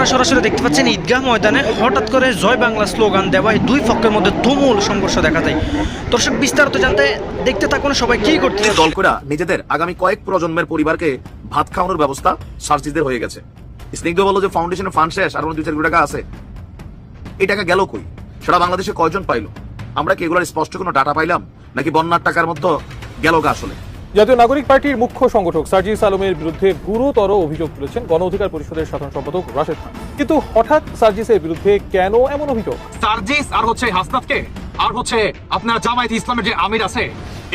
আপনারা সরাসরি দেখতে পাচ্ছেন ঈদগাহ ময়দানে হঠাৎ করে জয় বাংলা স্লোগান দেওয়ায় দুই পক্ষের মধ্যে তুমুল সংঘর্ষ দেখা যায় দর্শক বিস্তারিত জানতে দেখতে থাকুন সবাই কি করতে দল করে নিজেদের আগামী কয়েক প্রজন্মের পরিবারকে ভাত খাওয়ানোর ব্যবস্থা সার্জিসদের হয়ে গেছে। স্নিগ্ধ বলল যে ফাউন্ডেশনের ফান্ড শেষ আর দুই চার কোটি টাকা আছে। এই টাকা গেল কই? সেটা বাংলাদেশে কয়জন পাইলো? আমরা কি এগুলোর স্পষ্ট কোনো ডাটা পাইলাম? নাকি বন্যার টাকার মতো গেল গা আসলে? জাতীয় নাগরিক পার্টির মুখ্য সংগঠক সার্জিস আলমের বিরুদ্ধে গুরুতর অভিযোগ তুলেছেন গণ অধিকার পরিষদের সাধারণ সম্পাদক রাশেদ খান। কিন্তু হঠাৎ সার্জিসের বিরুদ্ধে কেন এমন অভিযোগ? সার্জিস আর হচ্ছে হাসনাতকে? আর হচ্ছে আপনার জামায়াত ইসলামের যে আমির আছে,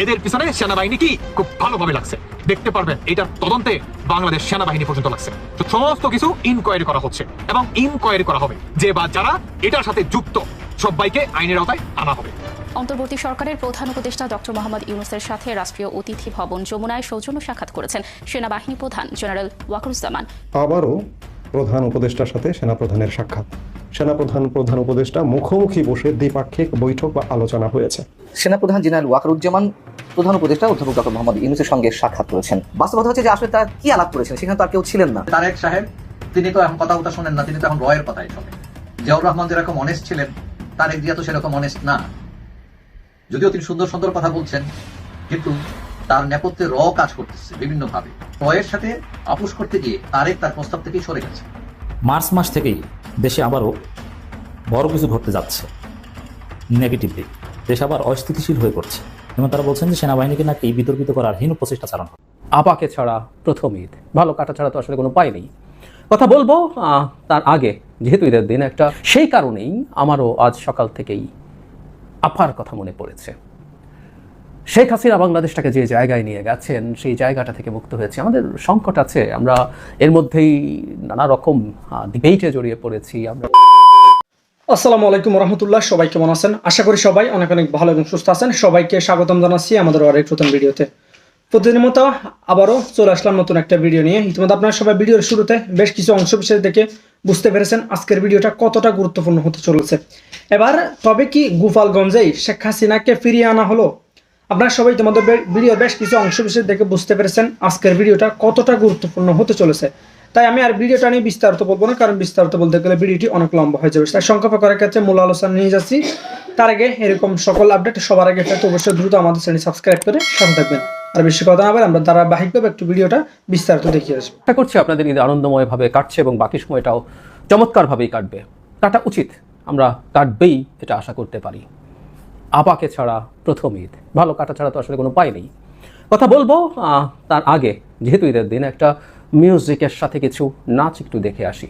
এদের পিছনে সেনাবাহিনী কি খুব ভালোভাবে লাগছে? দেখতে পারবেন, এটার তদন্তে বাংলাদেশ সেনাবাহিনী পর্যন্ত লাগছে। তো সমস্ত কিছু ইনকোয়ারি করা হচ্ছে এবং ইনকোয়ারি করা হবে যে বা যারা এটার সাথে যুক্ত, সবাইকে আইনের আওতায় আনা হবে। অন্তর্বর্তী সরকারের প্রধান উপদেষ্টা ডক্টর মোহাম্মদ ইউনুসের সাথে রাষ্ট্রীয় অতিথি ভবন যমুনায় সৌজন্য সাক্ষাৎ করেছেন সেনাবাহিনী প্রধান জেনারেল ওয়াকরুজ্জামান। আবারও প্রধান উপদেষ্টার সাথে সেনাপ্রধানের সাক্ষাৎ। সেনাপ্রধান প্রধান উপদেষ্টা মুখোমুখি বসে দ্বিপাক্ষিক বৈঠক বা আলোচনা হয়েছে। সেনাপ্রধান জেনারেল ওয়াকারুজ্জামান প্রধান উপদেষ্টা অধ্যাপক ডক্টর মোহাম্মদ ইউনুসের সঙ্গে সাক্ষাৎ করেছেন। বাস্তবতা হচ্ছে যে আসলে তারা কি আলাপ করেছেন সেখানে তো আর কেউ ছিলেন না। তারেক সাহেব তিনি তো এখন কথা কথা শোনেন না তিনি তো এখন রয়ের কথাই শোনেন। জিয়াউর রহমান যেরকম অনেস্ট ছিলেন তারেক জিয়া তো সেরকম অনেস্ট না। যদিও তিনি সুন্দর সুন্দর কথা বলছেন কিন্তু তার নেপথ্যে র কাজ করতেছে বিভিন্ন ভাবে রয়ের সাথে আপোষ করতে গিয়ে তারেক তার প্রস্তাব থেকেই সরে গেছে। মার্চ মাস থেকেই দেশে আবারও বড় কিছু ঘটতে যাচ্ছে। নেগেটিভলি দেশ আবার অস্থিতিশীল হয়ে পড়ছে। এবং তারা বলছেন যে সেনাবাহিনীকে নাকি বিতর্কিত করার হীন প্রচেষ্টা চালানো হবে। আপাকে ছাড়া প্রথম ঈদ। ভালো কাটা ছাড়া তো আসলে কোনো উপায় নেই। কথা বলব আহ, তার আগে যেহেতু ঈদের দিন একটা সেই কারণেই আমারও আজ সকাল থেকেই আপার কথা মনে পড়েছে। শেখ হাসিনা বাংলাদেশটাকে যে জায়গায় নিয়ে গেছেন, সেই জায়গাটা থেকে মুক্ত হয়েছে। আমাদের সংকট আছে। আমরা এর মধ্যেই নানা রকম ডিবেটে জড়িয়ে পড়েছি। আমরা আসসালামু আলাইকুম রহমতুল্লাহ। সবাই কেমন আছেন? আশা করি সবাই অনেক অনেক ভালো এবং সুস্থ আছেন। সবাইকে স্বাগতম জানাচ্ছি আমাদের আরেক নতুন ভিডিওতে। প্রতিদিনের মতো আবারও চলে আসলাম নতুন একটা ভিডিও নিয়ে। ইতিমধ্যে আপনারা সবাই ভিডিওর শুরুতে বেশ কিছু অংশ বিশেষ দেখে বুঝতে পেরেছেন আজকের ভিডিওটা কতটা গুরুত্বপূর্ণ হতে চলেছে। এবার তবে কি গোপালগঞ্জেই শেখ হাসিনাকে ফিরিয়ে আনা হলো? আপনারা সবাই তোমাদের ভিডিওর বেশ কিছু অংশ বিশেষ দেখে বুঝতে পেরেছেন আজকের ভিডিওটা কতটা গুরুত্বপূর্ণ হতে চলেছে। তাই আমি আর ভিডিওটা নিয়ে বিস্তারিত বলব না, কারণ বিস্তারিত বলতে গেলে ভিডিওটি অনেক লম্বা হয়ে যাবে। তাই সংক্ষেপে করার ক্ষেত্রে মূল আলোচনা নিয়ে যাচ্ছি। তার আগে এরকম সকল আপডেট সবার আগে পেতে অবশ্যই দ্রুত আমাদের চ্যানেল সাবস্ক্রাইব করে সাথে থাকবেন। আর বেশি কথা না বলে আমরা ধারাবাহিকভাবে একটু ভিডিওটা বিস্তারিত দেখিয়ে আসব। আশা করছি আপনাদের ঈদ আনন্দময়ভাবে কাটছে এবং বাকি সময়টাও চমৎকারভাবেই কাটবে। কাটা উচিত, আমরা কাটবেই, এটা আশা করতে পারি। আপাকে ছাড়া প্রথম ঈদ, ভালো কাটা ছাড়া তো আসলে কোনো উপায় নেই। কথা বলব তার আগে, যেহেতু ঈদের দিন, একটা মিউজিকের সাথে কিছু নাচ একটু দেখে আসি।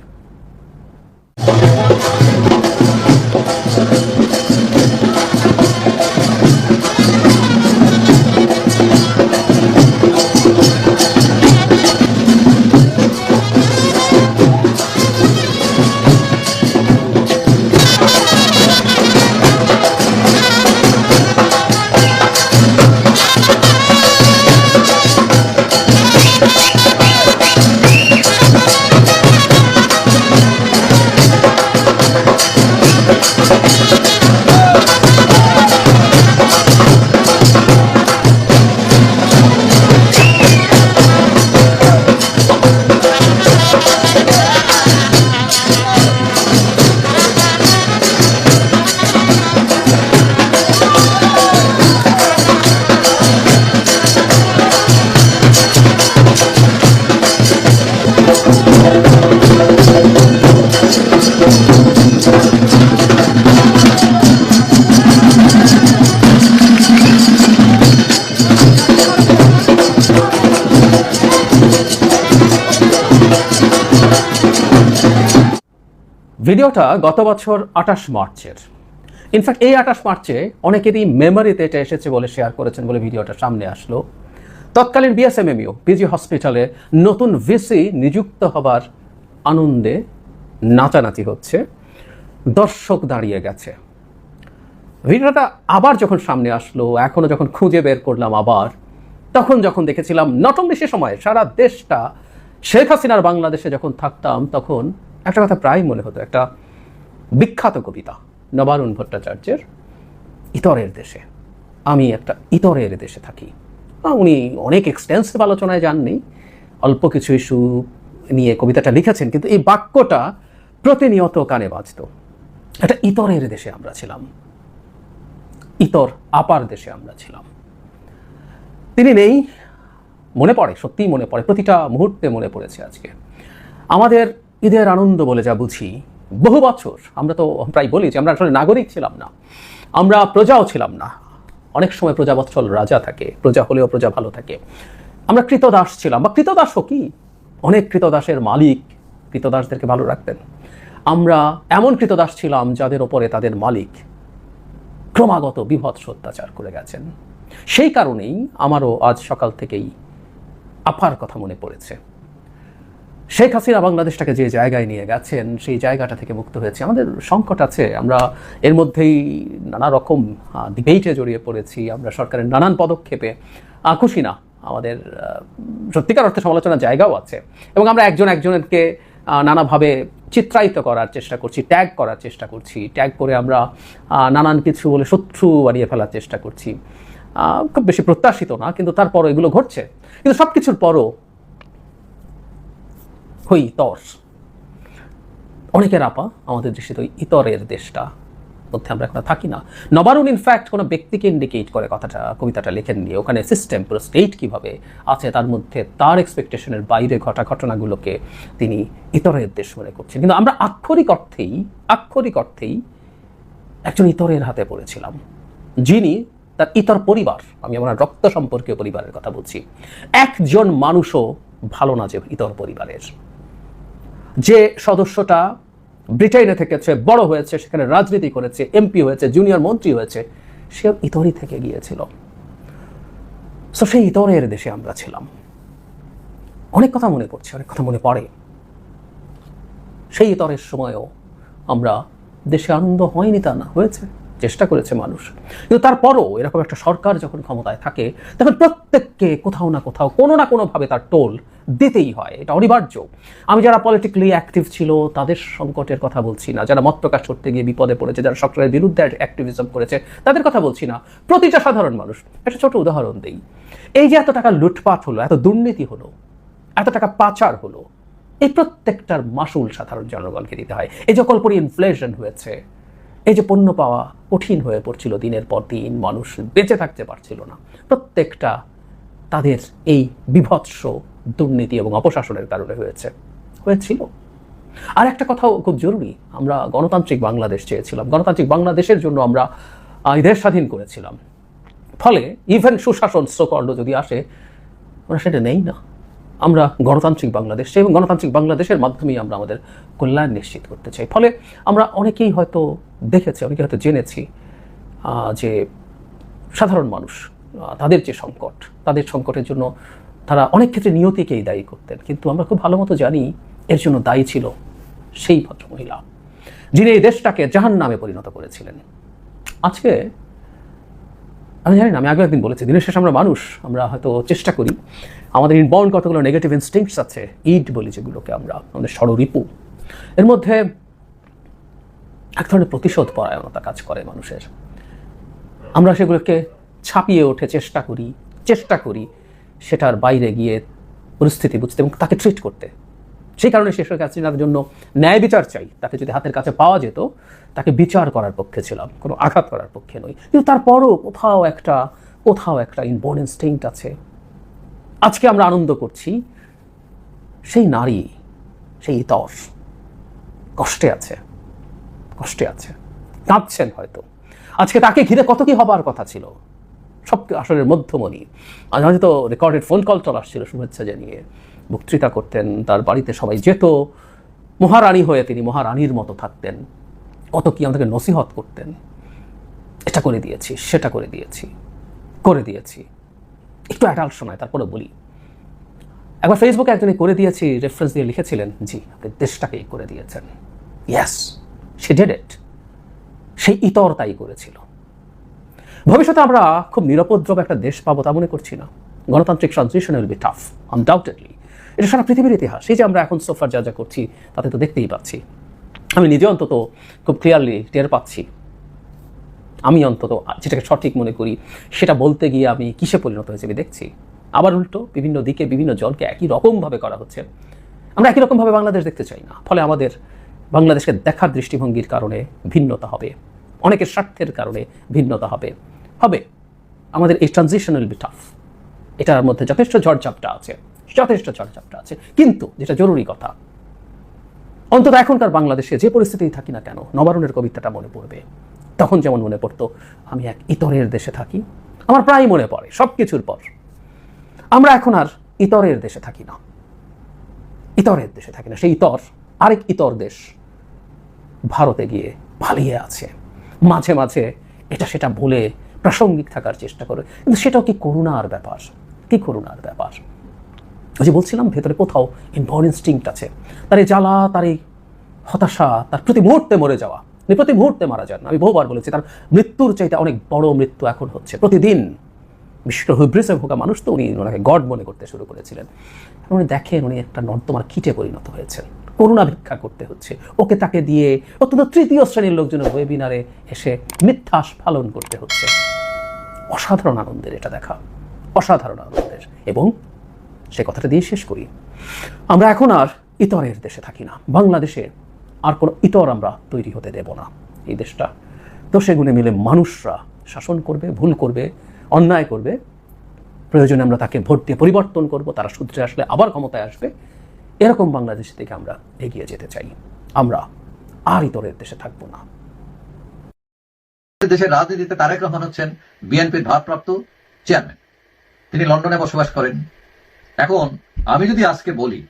ভিডিওটা গত বছর আঠাশ মার্চের। ইনফ্যাক্ট এই আঠাশ মার্চে অনেকেরই মেমোরিতে এটা এসেছে বলে শেয়ার করেছেন বলে ভিডিওটা সামনে আসলো। তৎকালীন বিএসএমএমইউ পিজি হসপিটালে নতুন ভিসি নিযুক্ত হবার আনন্দে নাচানাচি হচ্ছে। দর্শক দাঁড়িয়ে গেছে। ভিডিওটা আবার যখন সামনে আসলো এখনও যখন খুঁজে বের করলাম আবার, তখন যখন দেখেছিলাম, নট অনলি সে সময়, সারা দেশটা, শেখ হাসিনার বাংলাদেশে যখন থাকতাম, তখন একটা কথা প্রায় মনে হতো, একটা বিখ্যাত কবিতা নবারুণ ভট্টাচার্যের ইতরের দেশে। আমি একটা ইতরের দেশে থাকি। উনি অনেক এক্সটেন্সিভ আলোচনায় যাননি। অল্প কিছু ইস্যু নিয়ে কবিতাটা লিখেছেন, কিন্তু এই বাক্যটা প্রতিনিয়ত কানে বাজত। এটা ইতরের দেশে আমরা ছিলাম। ইতর আপার দেশে আমরা ছিলাম। তিনি নেই, মনে পড়ে, সত্যিই মনে পড়ে, প্রতিটা মুহূর্তে মনে পড়েছে আজকে। আমাদের ঈদের আনন্দ বলে যা বুঝি, বহু বছর, আমরা তো প্রায় বলি যে আমরা আসলে নাগরিক ছিলাম না, আমরা প্রজাও ছিলাম না। অনেক সময় প্রজাবৎসল রাজা থাকে, প্রজা হলেও প্রজা ভালো থাকে। আমরা কৃতদাস ছিলাম, বা কৃতদাসও কি? অনেক কৃতদাসের মালিক কৃতদাসদেরকে ভালো রাখতেন। আমরা এমন কৃতদাস ছিলাম যাদের ওপরে তাদের মালিক ক্রমাগত বিভৎস অত্যাচার করে গেছেন। সেই কারণেই আমারও আজ সকাল থেকেই আপার কথা মনে পড়েছে। শেখ হাসিনা বাংলাদেশটাকে যে জায়গায় নিয়ে গেছেন, সেই জায়গাটা থেকে মুক্ত হয়েছে। আমাদের সংকট আছে। আমরা এর মধ্যেই নানা রকম ডিবেটে জড়িয়ে পড়েছি। আমরা সরকারের নানান পদক্ষেপে। খুশি না। আমাদের সত্যিকার অর্থে সমালোচনার জায়গাও আছে। এবং আমরা একজন একজনকে নানাভাবে চিত্রায়িত করার চেষ্টা করছি ট্যাগ করার চেষ্টা করছি। ট্যাগ করে আমরা নানান কিছু বলে শত্রু বানিয়ে ফেলার চেষ্টা করছি। খুব বেশি প্রত্যাশিত না, কিন্তু তারপরও এগুলো ঘটছে। কিন্তু সব কিছুর পরও হই তর। অনেকের আপা আমাদের দেশে তো ইতরের দেশটা মধ্যে আমরা এখন থাকি না। নবারুণ ইনফ্যাক্ট কোনো ব্যক্তিকে ইন্ডিকেট করে কথাটা, কবিতাটা লেখেননি ওখানে সিস্টেম পুরো স্টেট কীভাবে আছে, তার মধ্যে তার এক্সপেকটেশনের বাইরে ঘটা ঘটনাগুলোকে তিনি ইতরের দেশ মনে করছেন। কিন্তু আমরা আক্ষরিক অর্থেই আক্ষরিক অর্থেই একজন ইতরের হাতে পড়েছিলাম। যিনি তার ইতর পরিবার, আমি আমার রক্ত সম্পর্কীয় পরিবারের কথা বলছি, একজন মানুষও ভালো না যে ইতর পরিবারের। যে সদস্যটা ব্রিটেনে থেকেছে, বড় হয়েছে, সেখানে রাজনীতি করেছে এমপি হয়েছে জুনিয়র মন্ত্রী হয়েছে সে ইতরই থেকে গিয়েছিল। সো সেই ইতরের দেশে আমরা ছিলাম। অনেক কথা মনে পড়ছে, অনেক কথা মনে পড়ে। সেই ইতরের সময়ও আমরা দেশে আনন্দ হয়নি তা না, হয়েছে। চেষ্টা করেছে মানুষ। কিন্তু তারপরও এরকম একটা সরকার যখন ক্ষমতায় থাকে, তখন প্রত্যেককে কোথাও না কোথাও, কোনো না কোনোভাবে তার টোল দিতেই হয়। এটা অনিবার্য। আমি যারা পলিটিক্যালি অ্যাক্টিভ ছিল, তাদের সংকটের কথা বলছি না। যারা মত প্রকাশ করতে গিয়ে বিপদে পড়েছে, যারা সরকারের বিরুদ্ধে অ্যাক্টিভিজম করেছে, তাদের কথা বলছি না। প্রতিটা সাধারণ মানুষ, একটা ছোট উদাহরণ দিই। এই যে এত টাকা লুটপাট হলো, এত দুর্নীতি হলো, এত টাকা পাচার হলো, এই প্রত্যেকটার মাসুল সাধারণ জনগণকে দিতে হয়। এই যে কল্পরি ইনফ্লেশন হয়েছে এই যে পণ্য পাওয়া কঠিন হয়ে পড়ছিল দিনের পর দিন, মানুষ বেঁচে থাকতে পারছিল না। প্রত্যেকটা তাদের এই বিভৎস দুর্নীতি এবং অপশাসনের কারণে হয়েছে। হয়েছিল। আর একটা কথাও খুব জরুরি, আমরা গণতান্ত্রিক বাংলাদেশ চেয়েছিলাম। গণতান্ত্রিক বাংলাদেশের জন্য আমরা দেশ স্বাধীন করেছিলাম। ফলে ইভেন সুশাসন সকর্ণ যদি আসে, আমরা সেটা নেই না। আমরা গণতান্ত্রিক বাংলাদেশ এবং গণতান্ত্রিক বাংলাদেশের মাধ্যমেই আমরা আমাদের কল্যাণ নিশ্চিত করতে চাই। ফলে আমরা অনেকেই হয়তো দেখেছি অনেকে হয়তো জেনেছি যে সাধারণ মানুষ তাদের যে সংকট, তাদের সংকটের জন্য তারা অনেক ক্ষেত্রে নিয়তিকেই দায়ী করতেন। কিন্তু আমরা খুব ভালো মতো জানি এর জন্য দায়ী ছিল সেই ভদ্রমহিলা, যিনি এই দেশটাকে জাহান নামে পরিণত করেছিলেন। আজকে আমি জানি না, আমি আগে একদিন বলেছি, দিনের শেষে আমরা মানুষ, আমরা হয়তো চেষ্টা করি। আমাদের ইনবাউন্ড কতগুলো নেগেটিভ ইনস্টিংস আছে ইট বলি যেগুলোকে আমরা, আমাদের ষড়রিপু এর মধ্যে এক ধরনের প্রতিশোধ পরায়ণতা কাজ করে মানুষের। আমরা সেগুলোকে ছাপিয়ে ওঠে, চেষ্টা করি চেষ্টা করি, সেটার বাইরে গিয়ে পরিস্থিতি বুঝতে এবং তাকে ট্রিট করতে। সেই কারণে শেষ হাসিনার জন্য ন্যায় বিচার চাই। তাকে যদি হাতের কাছে পাওয়া যেত, তাকে বিচার করার পক্ষে ছিলাম। কোনো আঘাত করার পক্ষে নই। কিন্তু তারপরও কোথাও একটা কোথাও একটা ইনবোর্ন ইনস্টিংক্ট আছে। আজকে আমরা আনন্দ করছি, সেই নারী, সেই ইতর কষ্টে আছে কষ্টে আছে। কাঁদছেন হয়তো। আজকে তাকে ঘিরে কত কি হবার কথা ছিল? সব আসলের মধ্যমণি। আজ হয়তো রেকর্ডেড ফোন কল চলে আসছিল, শুভেচ্ছা জানিয়ে। বক্তৃতা করতেন, তার বাড়িতে সবাই যেত। মহারানী হয়ে তিনি মহারানীর মতো থাকতেন। কত কি আমাদেরকে নসিহত করতেন। এটা করে দিয়েছি, সেটা করে দিয়েছি করে দিয়েছি। একটু অ্যাডাল্ট শোনায় তারপরে বলি। একবার ফেসবুকে একজনই করে দিয়েছি রেফারেন্স দিয়ে লিখেছিলেন, জি, আপনি দেশটাকেই করে দিয়েছেন। ইয়াস সে ডেড ইট সেই ইতর তাই করেছিল। ভবিষ্যতে আমরা খুব নিরপদ্রব একটা দেশ পাবো তা মনে করছি না। গণতান্ত্রিক transition will be tough undoubtedly এটা সারা পৃথিবীর ইতিহাস। এই যে আমরা এখন সোফার যা যা করছি, তাতে তো দেখতেই পাচ্ছি। আমি নিজে অন্তত খুব ক্লিয়ারলি টের পাচ্ছি। আমি অন্তত যেটাকে সঠিক মনে করি, সেটা বলতে গিয়ে আমি কিসে পরিণত হয়েছে আমি দেখছি। আবার উল্টো, বিভিন্ন দিকে বিভিন্ন জনকে একই রকমভাবে করা হচ্ছে। আমরা একই রকমভাবে বাংলাদেশ দেখতে চাই না। ফলে আমাদের বাংলাদেশকে দেখার দৃষ্টিভঙ্গির কারণে ভিন্নতা হবে। অনেকের স্বার্থের কারণে ভিন্নতা হবে। হবে। আমাদের এই ট্রানজিশনাল বি টাফ এটার মধ্যে যথেষ্ট ঝড়ঝাপটা আছে। যথেষ্ট ঝড়ঝাপটা আছে। কিন্তু যেটা জরুরি কথা, অন্তত এখনকার বাংলাদেশে যে পরিস্থিতি থাকি না কেন, নবারণের কবিতাটা মনে পড়বে। তখন যেমন মনে পড়তো, আমি এক ইতরের দেশে থাকি। আমার প্রায় মনে পড়ে সব কিছুর পর। আমরা এখন আর ইতরের দেশে থাকি না। ইতরের দেশে থাকি না, সেই ইতর, আরেক ইতর দেশ ভারতে গিয়ে পালিয়ে আছে। মাঝে মাঝে এটা সেটা ভুলে প্রাসঙ্গিক থাকার চেষ্টা করে। কিন্তু সেটাও কি করুণার ব্যাপার? কি করুণার ব্যাপার? যে বলছিলাম, ভেতরে কোথাও ইনবর্ন ইনস্টিংক্ট আছে। তার এই জ্বালা, তার এই হতাশা, তার প্রতি মুহূর্তে মরে যাওয়া। প্রতি মুহূর্তে মারা যান। আমি বহুবার বলেছি, তার মৃত্যুর চাইতে অনেক বড় মৃত্যু এখন হচ্ছে। প্রতিদিন বিশ্ব করে হুইব্রিসে ভোগা মানুষ তো উনি ওনাকে গড মনে করতে শুরু করেছিলেন। উনি দেখেন, উনি একটা নর্দমার কিটে পরিণত হয়েছেন। করুণা ভিক্ষা করতে হচ্ছে। ওকে তাকে দিয়ে অত্যন্ত তৃতীয় শ্রেণির লোকজনের ওয়েবিনারে এসে মিথ্যা আস্ফালন করতে হচ্ছে। অসাধারণ আনন্দের এটা দেখা। অসাধারণ আনন্দের। এবং সে কথাটা দিয়ে শেষ করি। আমরা এখন আর ইতরের দেশে থাকি না। বাংলাদেশে আর কোনো ইতর আমরা তৈরি হতে দেব না। এই দেশটা দোষে গুণে মিলে মানুষরা শাসন করবে, ভুল করবে, অন্যায় করবে। প্রয়োজনে আমরা তাকে ভোট দিয়ে পরিবর্তন করব, তারা সূত্রে আসলে আবার ক্ষমতায় আসবে। এরকম বাংলাদেশ থেকে আমরা এগিয়ে যেতে চাই। আমরা আর ইতরের দেশে থাকব না। দেশের রাজনীতিতে তারেক রহমান হচ্ছেন বিএনপির ভারপ্রাপ্ত চেয়ারম্যান। তিনি লন্ডনে বসবাস করেন। এখন আমি যদি আজকে বলি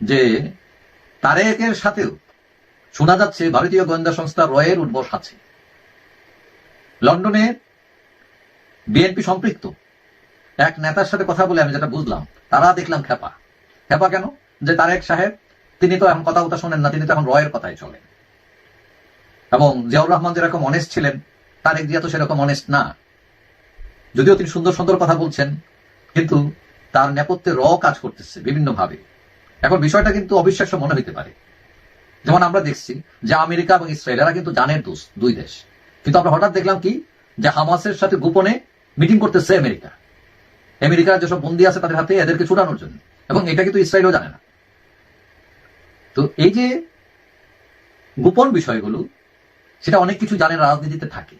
যে তারেকের সাথেও শোনা যাচ্ছে ভারতীয় গোয়েন্দা সংস্থা রয়ের উদ্বস আছে। লন্ডনে বিএনপি সম্পৃক্ত। এক নেতার সাথে কথা বলে আমি যেটা বুঝলাম, তারা দেখলাম খেপা। খেপা কেন? যে তারেক সাহেব, তিনি তো এখন কথা কথা শোনেন না, তিনি তো এখন রয়ের কথাই চলেন। এবং জিয়াউর রহমান যেরকম অনেস্ট ছিলেন, তারেক জিয়া তো সেরকম অনেস্ট না। যদিও তিনি সুন্দর সুন্দর কথা বলছেন, কিন্তু তার নেপথ্যে র কাজ করতেছে বিভিন্ন ভাবে এখন বিষয়টা কিন্তু অবিশ্বাস্য মনে হইতে পারে। যেমন আমরা দেখছি যে আমেরিকা এবং ইসরায়েল, এরা কিন্তু জানের দোষ, দুই দেশ। কিন্তু আমরা হঠাৎ দেখলাম কি? যে হামাসের সাথে গোপনে মিটিং করতেছে আমেরিকা। আমেরিকার যেসব বন্দী আছে তাদের হাতে এদেরকে ছুটানোর জন্য। এবং এটা কিন্তু ইসরায়েলও জানে না। তো এই যে গোপন বিষয়গুলো, সেটা অনেক কিছু জানে রাজনীতিতে থাকে।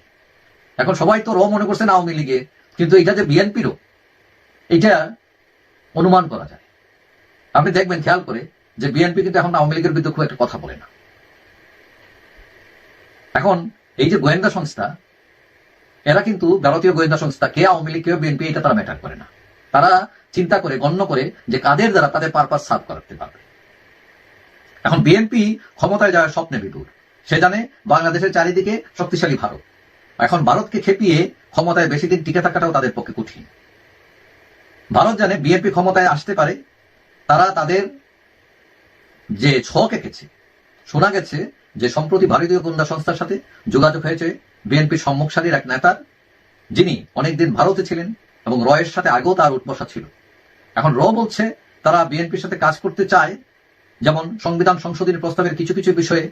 এখন সবাই তো র মনে করছেন আওয়ামী লীগে, কিন্তু এটা যে বিএনপিরও এটা অনুমান করা যায়। আপনি দেখবেন, খেয়াল করে যে বিএনপি কিন্তু এখন আওয়ামী লীগের বিরুদ্ধে খুব একটা কথা বলে না। এখন এই যে গোয়েন্দা সংস্থা, এরা কিন্তু ভারতীয় গোয়েন্দা সংস্থা, কে আওয়ামী লীগ কেউ বিএনপি এটা তারা ম্যাটার করে না। তারা চিন্তা করে, গণ্য করে যে কাদের দ্বারা তাদের পারপাস সার্ভ করাতে পারবে। এখন বিএনপি ক্ষমতায় যাওয়ার স্বপ্নে বিদুর। সে জানে বাংলাদেশের চারিদিকে শক্তিশালী ভারত। এখন ভারতকে খেপিয়ে ক্ষমতায় বেশি দিন টিকে থাকাটাও তাদের পক্ষে কঠিন। ভারত জানে বিএনপি ক্ষমতায় আসতে পারে, তারা তাদের যে ছক এঁকেছে, শোনা গেছে যে সম্প্রতি ভারতীয় গোয়েন্দা সংস্থার সাথে যোগাযোগ হয়েছে বিএনপির সম্মুখসারীর এক নেতার, যিনি অনেকদিন ভারতে ছিলেন এবং রয়ের সাথে আগেও তার উঠবসা ছিল। এখন র বলছে তারা বিএনপির সাথে কাজ করতে চায়, যেমন সংবিধান সংশোধনী প্রস্তাবের কিছু কিছু বিষয়ে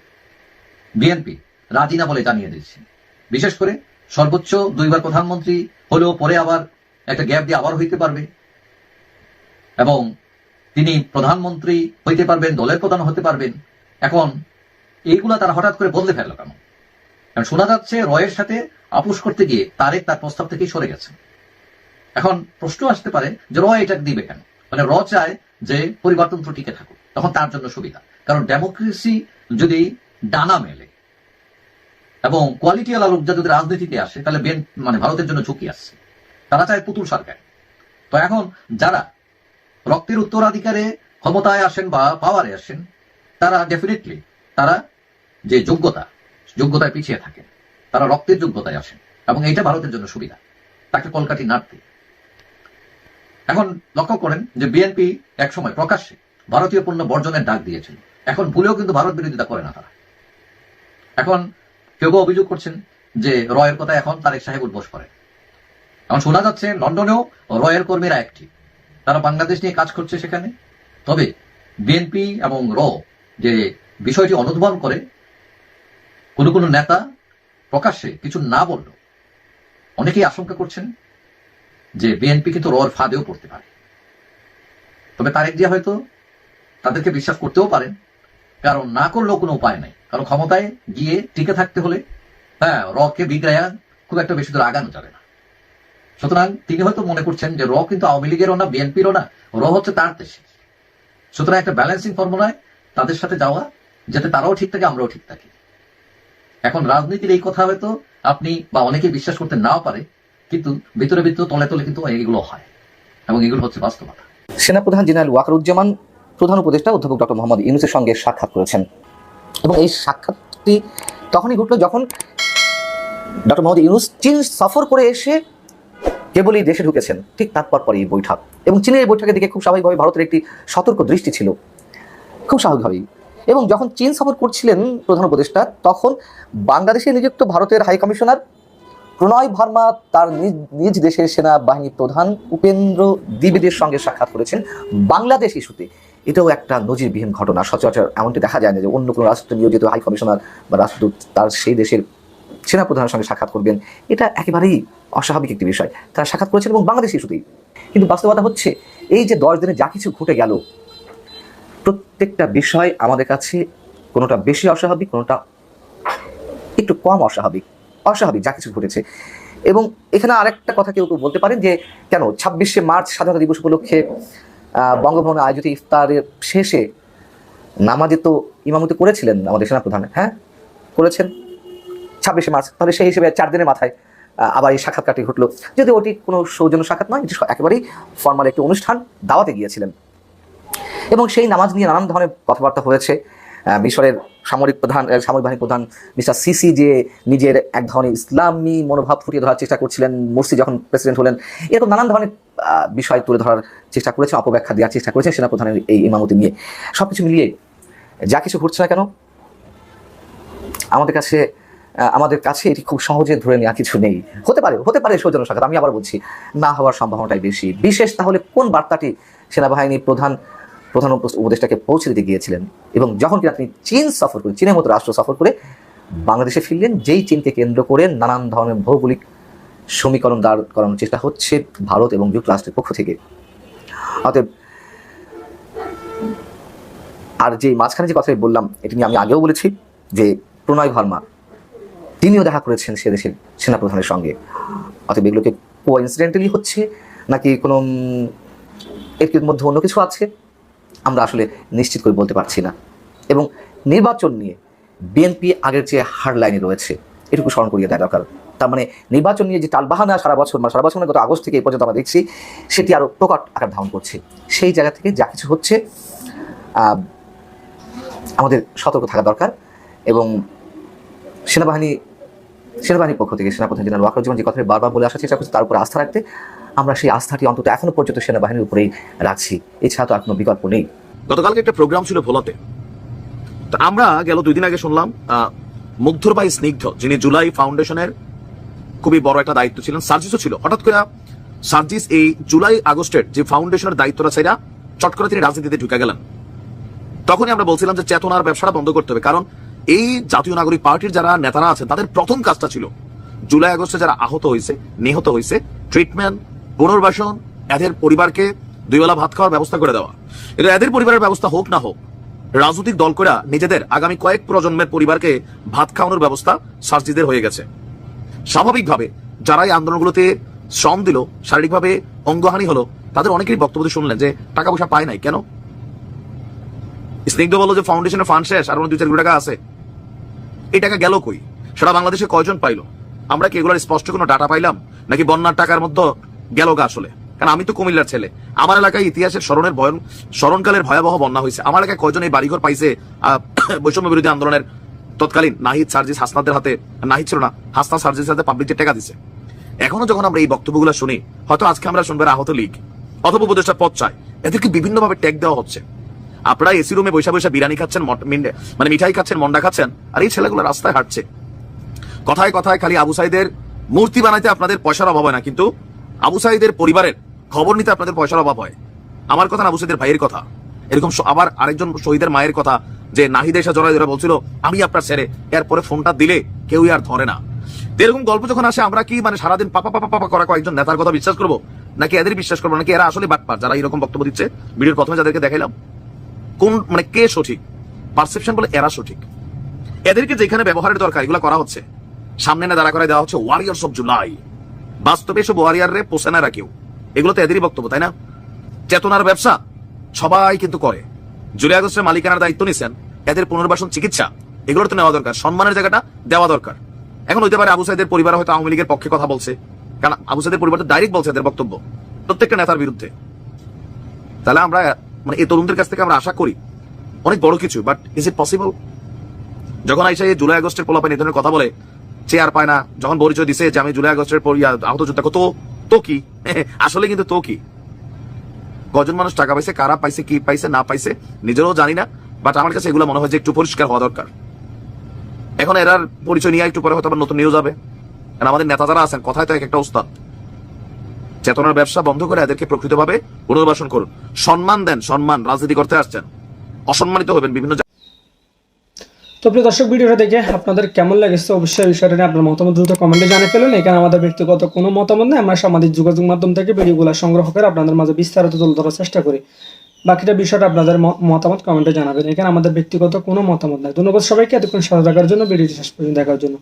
বিএনপি রাজি না বলে জানিয়ে দিয়েছে বিশেষ করে সর্বোচ্চ দুইবার প্রধানমন্ত্রী হলেও পরে আবার একটা গ্যাপ দিয়ে আবার হইতে পারবে। এবং তিনি প্রধানমন্ত্রী হইতে পারবেন, দলের প্রধান হতে পারবেন। এখন এইগুলা তারা হঠাৎ করে বদলে ফেলল কেন? কারণ শোনা যাচ্ছে রয়ের সাথে আপোষ করতে গিয়ে তারেক তার প্রস্তাব থেকেই সরে গেছে। এখন প্রশ্ন আসতে পারে যে র এটা দিবে কেন? মানে র চায় যে পরিবর্তনত্র টিকে থাকুক। তখন তার জন্য সুবিধা। কারণ ডেমোক্রেসি যদি ডানা মেলে এবং কোয়ালিটি আলা লোকরা যদি রাজনীতিতে আসে, তাহলে মানে ভারতের জন্য ঝুঁকি আসছে। তারা চায় পুতুল সরকার। তো এখন যারা রক্তের উত্তরাধিকারে ক্ষমতায় আসেন বা পাওয়ারে আসেন, তারা ডেফিনেটলি তারা যে যোগ্যতা, যোগ্যতায় পিছিয়ে থাকেন, তারা রক্তের যোগ্যতায় আসেন। এবং এটা ভারতের জন্য সুবিধা। তাকে কলকাতি নাড়তে। এখন লক্ষ্য করেন যে বিএনপি একসময় প্রকাশ্যে ভারতীয় পণ্য বর্জনের ডাক দিয়েছিল। এখন ভুলেও কিন্তু ভারত বিরোধিতা করে না তারা। এখন কেউ কেউ অভিযোগ করছেন যে রয়ের কথা এখন তারেক সাহেব উদ্বোস করেন। এখন শোনা যাচ্ছে লন্ডনেও রয়ের কর্মীরা একটি। তারা বাংলাদেশ নিয়ে কাজ করছে সেখানে। তবে বিএনপি এবং র যে বিষয়টি অনুধাবন করে, কোনো কোনো নেতা প্রকাশ্যে কিছু না বলল অনেকেই আশঙ্কা করছেন যে বিএনপি কিন্তু রর ফাঁদেও পড়তে পারে। তবে তারেক জিয়া হয়তো তাদেরকে বিশ্বাস করতেও পারেন, কারণ না করলেও কোনো উপায় নাই। কারণ ক্ষমতায় গিয়ে টিকে থাকতে হলে হ্যাঁ রকে বিগ্রায়া খুব একটা বেশি দূর আগানো যাবে না। সুতরাং তিনি হয়তো মনে করছেন যে র কিন্তু আওয়ামী লীগেরও না, বিএনপিরও না, র হচ্ছে তার দেশে। সুতরাং একটা ব্যালেন্সিং ফর্মুলায় তাদের সাথে যাওয়া, যাতে তারাও ঠিক থাকে, আমরাও ঠিক থাকি। এখন রাজনীতির এই কথা হয়তো আপনি বা অনেকে বিশ্বাস করতে নাও পারে, কিন্তু ভিতরে ভিতরে তলে তলে কিন্তু এগুলো হয় এবং এগুলো হচ্ছে বাস্তবতা। সেনাপ্রধান জেনারেল ওয়াকারুজ্জামান প্রধান উপদেষ্টা অধ্যাপক ডক্টর মোহাম্মদ ইউনুসের সঙ্গে সাক্ষাৎ করেছেন। এবং এই সাক্ষাৎটি তখনই ঘটলো যখন ডক্টর মোহাম্মদ ইউনুস চীন সফর করে এসে কেবলই দেশে ঢুকেছেন, ঠিক তারপর পরে এই বৈঠক। এবং চীনের এই বৈঠকের দিকে খুব স্বাভাবিকভাবে ভারতের একটি সতর্ক দৃষ্টি ছিল। খুব স্বাভাবিকভাবেই। এবং যখন চীন সফর করছিলেন প্রধান উপদেষ্টা, তখন বাংলাদেশে নিযুক্ত ভারতের হাই কমিশনার প্রণয় ভার্মা তার নিজ নিজ দেশের সেনাবাহিনী প্রধান উপেন্দ্র দ্বিবেদীর সঙ্গে সাক্ষাৎ করেছেন বাংলাদেশ ইস্যুতে। এটাও একটা নজিরবিহীন ঘটনা। সচরাচর এমনটি দেখা যায় না যে অন্য কোনো রাষ্ট্র নিয়োজিত হাই কমিশনার বা রাষ্ট্রদূত তার সেই দেশের সেনাপ্রধানের সঙ্গে সাক্ষাৎ করবেন। এটা একেবারেই অস্বাভাবিক একটি বিষয়। তারা সাক্ষাৎ করেছেন এবং বাংলাদেশ ইস্যুতেই কিন্তু বাস্তবতা হচ্ছে, এই যে দশ দিনে যা কিছু ঘটে গেল, প্রত্যেকটা বিষয় আমাদের কাছে কোনোটা বেশি অস্বাভাবিক, কোনোটা একটু কম অস্বাভাবিক। অস্বাভাবিক যা কিছু ঘটেছে। এবং এখানে আরেকটা কথা কেউ কেউ বলতে পারেন যে, কেন ছাব্বিশে মার্চ স্বাধীনতা দিবস উপলক্ষে বঙ্গভবনে আয়োজিত ইফতারের শেষে নামাজে তো ইমামতি করেছিলেন আমাদের সেনাপ্রধান হ্যাঁ? করেছেন। ছাব্বিশে মার্চ। তাহলে সেই হিসেবে চার দিনের মাথায় আবার এই সাক্ষাৎকারটি ঘটলো। যদি ওটি কোনো সৌজন্য সাক্ষাৎ নয়, এটি একেবারেই ফর্মাল একটি অনুষ্ঠান, দাওয়াতে গিয়েছিলেন। এবং সেই নামাজ নিয়ে নানান ধরনের কথাবার্তা হয়েছে। মিশরের সামরিক প্রধান সামরিক বাহিনী প্রধান মিস্টার সিসি যে নিজের এক ধরনের ইসলামী মনোভাব ফুটিয়ে ধরার চেষ্টা করছিলেন, মুরসি যখন প্রেসিডেন্ট হলেন, এরকম নানান ধরনের বিষয় তুলে ধরার চেষ্টা করেছেন, অপব্যাখ্যা দেওয়ার চেষ্টা করেছেন সেনাপ্রধানের এই ইমামতি নিয়ে। সব কিছু মিলিয়ে, যা কিছু ঘটছে না কেন, আমাদের কাছে আমাদের কাছে এটি খুব সহজে ধরে নেওয়া কিছু নেই। হতে পারে হতে পারে সৌজন্য সাক্ষাৎ আমি আবার বলছি, না হওয়ার সম্ভাবনাটাই বেশি। বিশেষ তাহলে কোন বার্তাটি সেনাবাহিনী প্রধান প্রধান উপ- উপদেষ্টাকে পৌঁছে দিতে গিয়েছিলেন? এবং যখন কিনা তিনি চীন সফর করে, চীনের মতো রাষ্ট্র সফর করে বাংলাদেশে ফিরলেন, যেই চীনকে কেন্দ্র করে নানান ধরনের ভৌগোলিক সমীকরণ দাঁড় করানোর চেষ্টা হচ্ছে ভারত এবং যুক্তরাষ্ট্রের পক্ষ থেকে। অতএব, আর যে মাঝখানে যে কথাই বললাম, এটি নিয়ে আমি আগেও বলেছি যে প্রণয় ভার্মা তিনিও দেখা করেছেন সে দেশের সেনাপ্রধানের সঙ্গে। অতএব এগুলোকে কোইন্সিডেন্টালি হচ্ছে নাকি কোনো এর মধ্যে অন্য কিছু আছে? আমরা আসলে নিশ্চিত করে বলতে পারছি না। এবং নির্বাচন নিয়ে বিএনপি আগের যে হার লাইনে রয়েছে। এটুকু স্মরণ করিয়ে দেওয়া দরকার। তার মানে নির্বাচন নিয়ে যে টালবাহানা সারা বছর মানে সারা বছর গত আগস্ট থেকে এই পর্যন্ত আমরা দেখছি, সেটি আরও প্রকট আকার ধারণ করছে। সেই জায়গা থেকে যা কিছু হচ্ছে আমাদের সতর্ক থাকা দরকার। এবং সেনাবাহিনী সেনাবাহিনীর পক্ষ থেকে সেনাপ্রধান জেনারেল ওয়াকরুজ্জামান যে কথাটি বারবার বলে আসার চেষ্টা করছে তার উপরে আস্থা রাখতে আমরা সেই আস্থাটি অন্তত এখনও পর্যন্ত সেনাবাহিনীর উপরেই রাখছি। এছাড়া তো আর কোনো বিকল্প নেই। গতকালকে একটা প্রোগ্রাম ছিল ভোলাতে। আমরা গেল দুই দিন আগে শুনলাম মুগ্ধর ভাই স্নিগ্ধ, যিনি জুলাই ফাউন্ডেশনের খুবই বড় একটা দায়িত্ব ছিলেন, সার্জিসও ছিল। হঠাৎ করে সার্জিস এই জুলাই আগস্টের যে ফাউন্ডেশনের দায়িত্বটা সেটা চট করে তিনি রাজনীতিতে ঢুকে গেলেন। তখনই আমরা বলছিলাম যে চেতনার ব্যবসাটা বন্ধ করতে হবে, কারণ এই জাতীয় নাগরিক পার্টির যারা নেতারা আছেন, তাদের প্রথম কাজটা ছিল জুলাই আগস্টে যারা আহত হয়েছে, নিহত হয়েছে ট্রিটমেন্ট পুনর্বাসন, এদের পরিবারকে দুইবেলা ভাত খাওয়ার ব্যবস্থা করে দেওয়া। এটা এদের পরিবারের ব্যবস্থা হোক না হোক, রাজনৈতিক দল করে নিজেদের আগামী কয়েক প্রজন্মের পরিবারকে ভাত খাওয়ানোর ব্যবস্থা সার্জিদের হয়ে গেছে। স্বাভাবিকভাবে যারা এই আন্দোলনগুলোতে শ্রম দিল, শারীরিকভাবে অঙ্গহানি হলো, তাদের অনেকেরই বক্তব্য শুনলেন যে টাকা পয়সা পায় নাই। কেন? স্নিগ্ধ বলল যে ফাউন্ডেশনের ফান্ড শেষ, আর দুই চার টাকা আছে। এই টাকা গেল কই? সেটা বাংলাদেশে কয়জন পাইলো? আমরা কি এগুলোর স্পষ্ট কোনো ডাটা পাইলাম? নাকি বন্যার টাকার মধ্যে গেল গা আসলে? কারণ আমি তো কুমিল্লার ছেলে। আমার এলাকায় ইতিহাসের স্মরণের ভয়ন স্মরণকালের ভয়াবহ বন্যা হয়েছে। আমার এলাকায় কয়জন এই বাড়িঘর পাইছে? বৈষম্য বিরোধী আন্দোলনের তৎকালীন নাহিদ সার্জিস হাসনাদের হাতে নাহিদ ছিল না, হাসনা সার্জিস হাতে পাবলিক যে টাকা দিছে। এখনও যখন আমরা এই বক্তব্যগুলো শুনি, হয়তো আজকে আমরা শুনব এরা আহত লীগ। অথবা উপদেষ্টা পদ চায়। এদেরকে বিভিন্নভাবে ট্যাগ দেওয়া হচ্ছে। আপনারা এসি রুমে বৈশা বৈশা বিরিয়ানি খাচ্ছেন মানে মিঠাই খাচ্ছেন, মন্ডা খাচ্ছেন, আর এই ছেলেগুলো রাস্তায় হাঁটছে। কথায় কথায় খালি আবু সাইদের মূর্তি বানাইতে আপনাদের পয়সার অভাব হয় না, কিন্তু আবু সাইদের পরিবারের খবর নিতে আপনাদের পয়সার অভাব হয়। আমার কথা না আবু সাইদের ভাইয়ের কথা। এরকম আবার আরেকজন শহীদের মায়ের কথা, যে নাহিদ এসে জড়াই ধরে বলছিল, আমি আপনার ছেড়ে এরপরে ফোনটা দিলে কেউই আর ধরে না। এরকম গল্প যখন আসে, আমরা কি মানে সারাদিন পাপা পাপা পাপা করা কয়েকজন নেতার কথা বিশ্বাস করব? নাকি এদের বিশ্বাস করব? নাকি এরা আসলে বাটপার, যারা এরকম বক্তব্য দিচ্ছে? ভিডিওর প্রথমে যাদেরকে দেখাইলাম কোন মানে কে সঠিক? পারসেপশন বলে এরা সঠিক। এদেরকে যেখানে ব্যবহারের দরকার, এগুলো করা হচ্ছে। সামনে না দাঁড়া করে দেওয়া হচ্ছে ওয়ারিয়ার্স অফ জুলাই বাস্তবে এসব ওয়ারিয়ার রে পোষে না কেউ। এগুলো তো এদেরই বক্তব্য, তাই না? চেতনার ব্যবসা সবাই কিন্তু করে। জুলাই আগস্টের মালিকানার দায়িত্ব নিছেন, এদের পুনর্বাসন চিকিৎসা এগুলোর তো নেওয়া দরকার। সম্মানের জায়গাটা দেওয়া দরকার। এখন হইতে পারে আবু সাইদের পরিবার হয়তো আওয়ামী লীগের পক্ষে কথা বলছে। কারণ আবু সাইদের পরিবার তো ডাইরেক্ট বলছে এদের বক্তব্য, প্রত্যেকটা নেতার বিরুদ্ধে। তাহলে আমরা মানে এই তরুণদের কাছ থেকে আমরা আশা করি। অনেক বড় কিছু বাট ইজ ইট পসিবল যখন আইসা এই জুলাই আগস্টের পোলাপান এই ধরনের কথা বলে চেয়ার পায় না। যখন পরিচয় দিছে যে আমি জুলাই আগস্টের পর আহত যোদ্ধা তো তো কি? আসলে কিন্তু তো কি? কজন মানুষ টাকা পাইছে, কারা পাইছে, কি পাইছে, না পাইছে, নিজেরও জানি না বাট আমার কাছে এগুলো মনে হয় যে একটু পরিষ্কার হওয়া দরকার। এখন এরার পরিচয় নিয়ে একটু পরে হয়তো আবার নতুন নিউজ হবে। কারণ আমাদের নেতা যারা আছেন, কথায় তো এক একটা উস্তাদ। চেতনার ব্যবসা বন্ধ করে এদেরকে প্রকৃতভাবে পুনর্বাসন করুন। সম্মান দেন, সম্মান, রাজনীতি করতে আসছেন। অসম্মানিত হবেন বিভিন্ন তো প্রিয় দর্শক, ভিডিওটা দেখে আপনাদের কেমন লেগেছে অবশ্যই বিষয়টা নিয়ে আপনার মতামত দ্রুত কমেন্টে জানিয়ে ফেলুন। এখানে আমাদের ব্যক্তিগত কোনো মতামত নেই। আমরা সামাজিক যোগাযোগ মাধ্যম থেকে ভিডিওগুলো সংগ্রহ করে আপনাদের মাঝে বিস্তারিত তুলে ধরার চেষ্টা করি। বাকিটা বিষয়টা আপনাদের মতামত কমেন্টে জানাবেন। এখানে আমাদের ব্যক্তিগত কোনো মতামত নাই। ধন্যবাদ সবাইকে। এতক্ষণ সাথে থাকার জন্য, ভিডিওটি শেষ পর্যন্ত দেখার জন্য।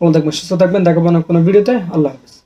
ভালো থাকবেন, সুস্থ থাকবেন। দেখাবো না কোনো ভিডিওতে। আল্লাহ হাফিজ।